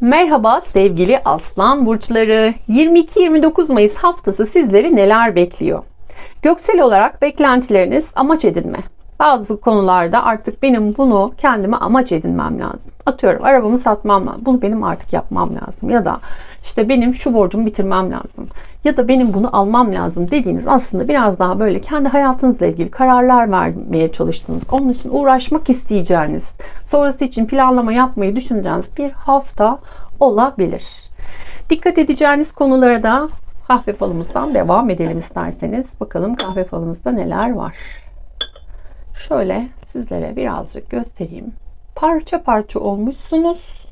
Merhaba sevgili aslan burçları. 22-29 Mayıs haftası sizleri neler bekliyor? Göksel olarak beklentileriniz amaç edinme. Bazı konularda artık benim bunu kendime amaç edinmem lazım. Atıyorum arabamı satmam lazım. Bunu benim artık yapmam lazım. Ya da işte benim şu borcumu bitirmem lazım. Ya da benim bunu almam lazım dediğiniz aslında biraz daha böyle kendi hayatınızla ilgili kararlar vermeye çalıştığınız, onun için uğraşmak isteyeceğiniz, sonrası için planlama yapmayı düşüneceğiniz bir hafta olabilir. Dikkat edeceğiniz konulara da kahve falımızdan devam edelim isterseniz. Bakalım kahve falımızda neler var. Şöyle sizlere birazcık göstereyim. Parça parça olmuşsunuz.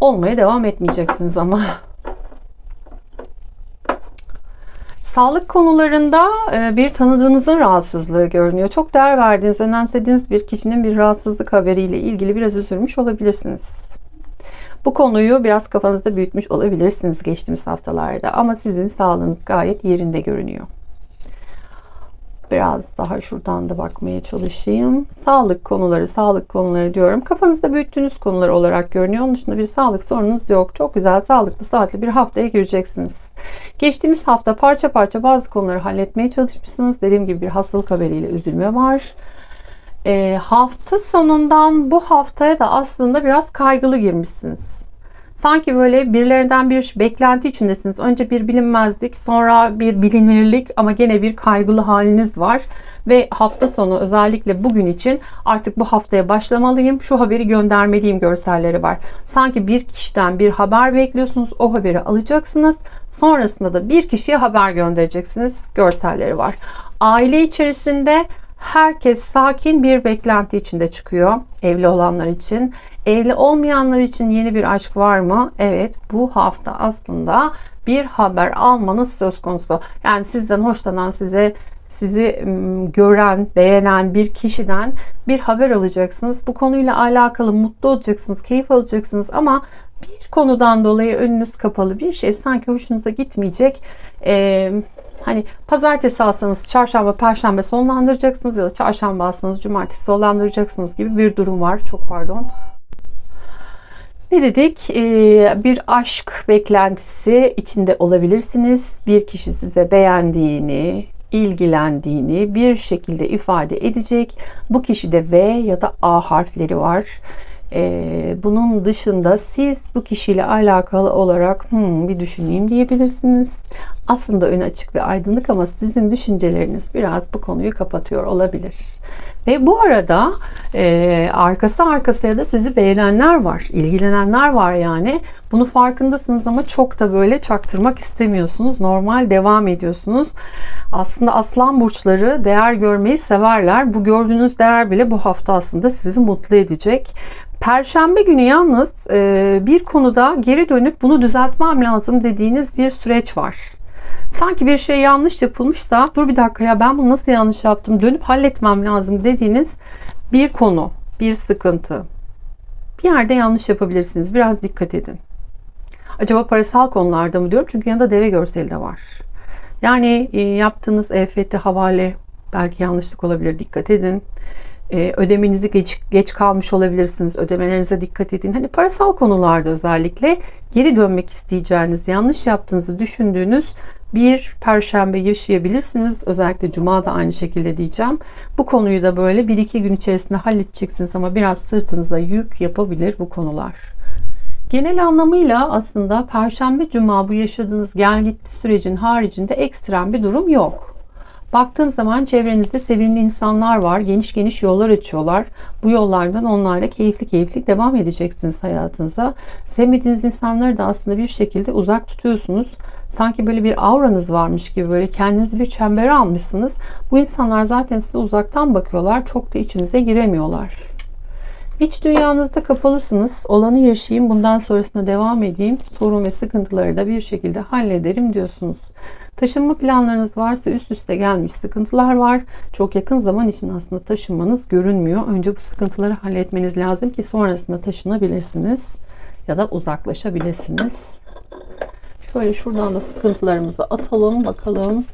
Olmaya devam etmeyeceksiniz ama. Sağlık konularında e, bir tanıdığınızın rahatsızlığı görünüyor. Çok değer verdiğiniz, önemsediğiniz bir kişinin bir rahatsızlık haberiyle ilgili biraz üzülmüş olabilirsiniz. Bu konuyu biraz kafanızda büyütmüş olabilirsiniz geçtiğimiz haftalarda ama sizin sağlığınız gayet yerinde görünüyor. Biraz daha şuradan da bakmaya çalışayım. Sağlık konuları, sağlık konuları diyorum. Kafanızda büyüttüğünüz konular olarak görünüyor. Onun dışında bir sağlık sorununuz yok. Çok güzel, sağlıklı, saatli bir haftaya gireceksiniz. Geçtiğimiz hafta parça parça bazı konuları halletmeye çalışmışsınız. Dediğim gibi bir hastalık haberiyle üzülme var. E, hafta sonundan bu haftaya da aslında biraz kaygılı girmişsiniz. Sanki böyle birilerinden bir beklenti içindesiniz. Önce bir bilinmezlik, sonra bir bilinirlik ama gene bir kaygılı haliniz var. Ve hafta sonu özellikle bugün için artık bu haftaya başlamalıyım, şu haberi göndermeliyim görselleri var. Sanki bir kişiden bir haber bekliyorsunuz, o haberi alacaksınız. Sonrasında da bir kişiye haber göndereceksiniz görselleri var. Aile içerisinde herkes sakin bir beklenti içinde çıkıyor evli olanlar için. Evli olmayanlar için yeni bir aşk var mı? Evet bu hafta aslında bir haber almanız söz konusu. Yani sizden hoşlanan size sizi gören, beğenen bir kişiden bir haber alacaksınız. Bu konuyla alakalı mutlu olacaksınız, keyif alacaksınız ama bir konudan dolayı önünüz kapalı bir şey sanki hoşunuza gitmeyecek. Ee, Hani pazartesi alsanız çarşamba, perşembe sonlandıracaksınız ya da çarşamba alsanız cumartesi sonlandıracaksınız gibi bir durum var. Çok pardon. Ne dedik? Ee, bir aşk beklentisi içinde olabilirsiniz. Bir kişi size beğendiğini, ilgilendiğini bir şekilde ifade edecek. Bu kişide V ya da A harfleri var. Ee, bunun dışında siz bu kişiyle alakalı olarak hmm, bir düşüneyim diyebilirsiniz. Aslında ön açık ve aydınlık ama sizin düşünceleriniz biraz bu konuyu kapatıyor olabilir. Ve bu arada e, arkası arkasıya da sizi beğenenler var, ilgilenenler var yani. Bunu farkındasınız ama çok da böyle çaktırmak istemiyorsunuz. Normal devam ediyorsunuz. Aslında aslan burçları değer görmeyi severler. Bu gördüğünüz değer bile bu hafta aslında sizi mutlu edecek. Perşembe günü yalnız e, bir konuda geri dönüp bunu düzeltmem lazım dediğiniz bir süreç var. Sanki bir şey yanlış yapılmış da dur bir dakika ya ben bunu nasıl yanlış yaptım dönüp halletmem lazım dediğiniz bir konu, bir sıkıntı. Bir yerde yanlış yapabilirsiniz. Biraz dikkat edin. Acaba parasal konularda mı diyorum? Çünkü yanında deve görseli de var. Yani e, yaptığınız EFT havale belki yanlışlık olabilir. Dikkat edin e, ödemenizi geç, geç kalmış olabilirsiniz. Ödemelerinize dikkat edin. Hani parasal konularda özellikle geri dönmek isteyeceğiniz, yanlış yaptığınızı düşündüğünüz bir perşembe yaşayabilirsiniz. Özellikle cuma da aynı şekilde diyeceğim. Bu konuyu da böyle bir iki gün içerisinde halledeceksiniz ama biraz sırtınıza yük yapabilir bu konular. Genel anlamıyla aslında perşembe cuma bu yaşadığınız gel gitti sürecin haricinde ekstrem bir durum yok. Baktığım zaman çevrenizde sevimli insanlar var. Geniş geniş yollar açıyorlar. Bu yollardan onlarla keyifli keyifli devam edeceksiniz hayatınıza. Sevmediğiniz insanları da aslında bir şekilde uzak tutuyorsunuz. Sanki böyle bir auranız varmış gibi böyle kendinizi bir çembere almışsınız. Bu insanlar zaten size uzaktan bakıyorlar. Çok da içinize giremiyorlar. İç dünyanızda kapalısınız. Olanı yaşayayım. Bundan sonrasında devam edeyim. Sorun ve sıkıntıları da bir şekilde hallederim diyorsunuz. Taşınma planlarınız varsa üst üste gelmiş sıkıntılar var. Çok yakın zaman için aslında taşınmanız görünmüyor. Önce bu sıkıntıları halletmeniz lazım ki sonrasında taşınabilirsiniz ya da uzaklaşabilirsiniz. Şöyle şuradan da sıkıntılarımızı atalım bakalım.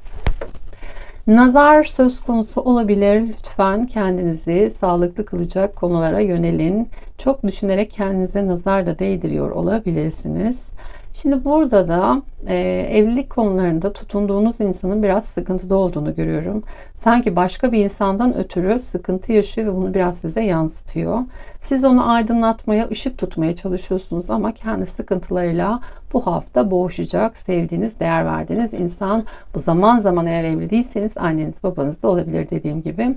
Nazar söz konusu olabilir. Lütfen kendinizi sağlıklı kılacak konulara yönelin. Çok düşünerek kendinize nazar da değdiriyor olabilirsiniz. Şimdi burada da e, evlilik konularında tutunduğunuz insanın biraz sıkıntıda olduğunu görüyorum. Sanki başka bir insandan ötürü sıkıntı yaşıyor ve bunu biraz size yansıtıyor. Siz onu aydınlatmaya, ışık tutmaya çalışıyorsunuz ama kendi sıkıntılarıyla bu hafta boğuşacak sevdiğiniz, değer verdiğiniz insan. Bu zaman zaman eğer evli değilseniz anneniz babanız da olabilir dediğim gibi.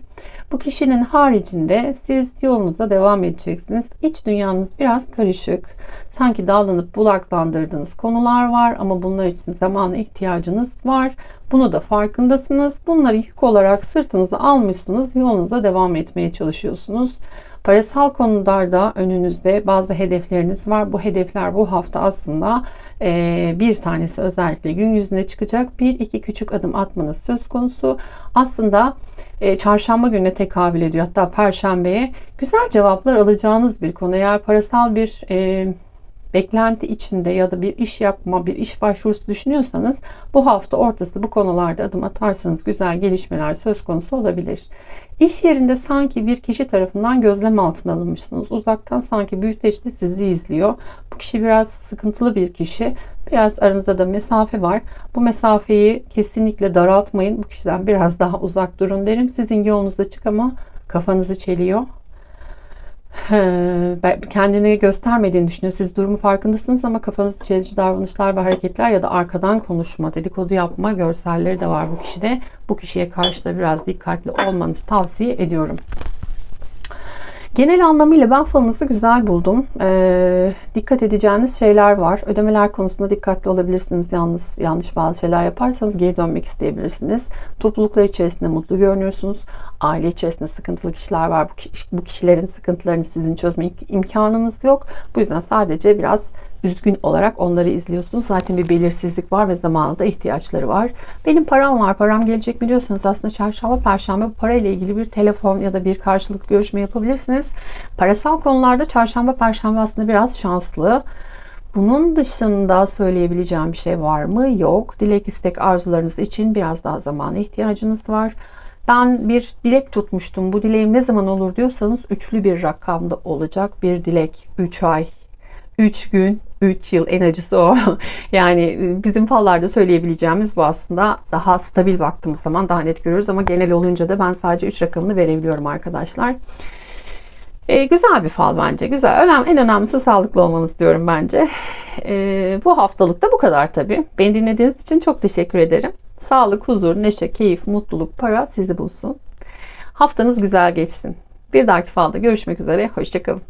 Bu kişinin haricinde siz yolunuza devam edeceksiniz. İç dünyanız biraz karışık. Sanki dallanıp bulaklandırdığınız konular var ama bunlar için zamana ihtiyacınız var. Bunu da farkındasınız. Bunları yük olarak sırtınıza almışsınız. Yolunuza devam etmeye çalışıyorsunuz. Parasal konularda önünüzde bazı hedefleriniz var. Bu hedefler bu hafta aslında e, bir tanesi özellikle gün yüzüne çıkacak. Bir iki küçük adım atmanız söz konusu. Aslında e, çarşamba gününe tekabül ediyor. Hatta perşembeye güzel cevaplar alacağınız bir konu. Eğer parasal bir e, beklenti içinde ya da bir iş yapma, bir iş başvurusu düşünüyorsanız bu hafta ortası bu konularda adım atarsanız güzel gelişmeler söz konusu olabilir. İş yerinde sanki bir kişi tarafından gözlem altına alınmışsınız. Uzaktan sanki büyüteç de sizi izliyor. Bu kişi biraz sıkıntılı bir kişi. Biraz aranızda da mesafe var. Bu mesafeyi kesinlikle daraltmayın. Bu kişiden biraz daha uzak durun derim. Sizin yolunuzda çık ama kafanızı çeliyor kendini göstermediğini düşünüyor. Siz durumu farkındasınız ama kafanız çelişici davranışlar ve hareketler ya da arkadan konuşma, dedikodu yapma görselleri de var bu kişide. Bu kişiye karşı da biraz dikkatli olmanızı tavsiye ediyorum. Genel anlamıyla ben falınızı güzel buldum. Ee, dikkat edeceğiniz şeyler var. Ödemeler konusunda dikkatli olabilirsiniz. Yalnız yanlış bazı şeyler yaparsanız geri dönmek isteyebilirsiniz. Topluluklar içerisinde mutlu görünüyorsunuz. Aile içerisinde sıkıntılı kişiler var. Bu kişilerin sıkıntılarını sizin çözme imkanınız yok. Bu yüzden sadece biraz üzgün olarak onları izliyorsunuz. Zaten bir belirsizlik var ve zamanında ihtiyaçları var. Benim param var, param gelecek mi diyorsanız aslında çarşamba, perşembe bu parayla ilgili bir telefon ya da bir karşılıklı görüşme yapabilirsiniz. Parasal konularda çarşamba, perşembe aslında biraz şanslı. Bunun dışında söyleyebileceğim bir şey var mı? Yok. Dilek istek arzularınız için biraz daha zamana ihtiyacınız var. Ben bir dilek tutmuştum. Bu dileğim ne zaman olur diyorsanız üçlü bir rakamda olacak bir dilek. 3 ay, 3 gün, 3 yıl en acısı o. yani bizim fallarda söyleyebileceğimiz bu aslında daha stabil baktığımız zaman daha net görüyoruz ama genel olunca da ben sadece 3 rakamını verebiliyorum arkadaşlar. E, güzel bir fal bence. Güzel. Önemli, en önemlisi sağlıklı olmanız diyorum bence. E, bu haftalık da bu kadar tabii. Beni dinlediğiniz için çok teşekkür ederim. Sağlık, huzur, neşe, keyif, mutluluk, para sizi bulsun. Haftanız güzel geçsin. Bir dahaki falda görüşmek üzere. Hoşçakalın.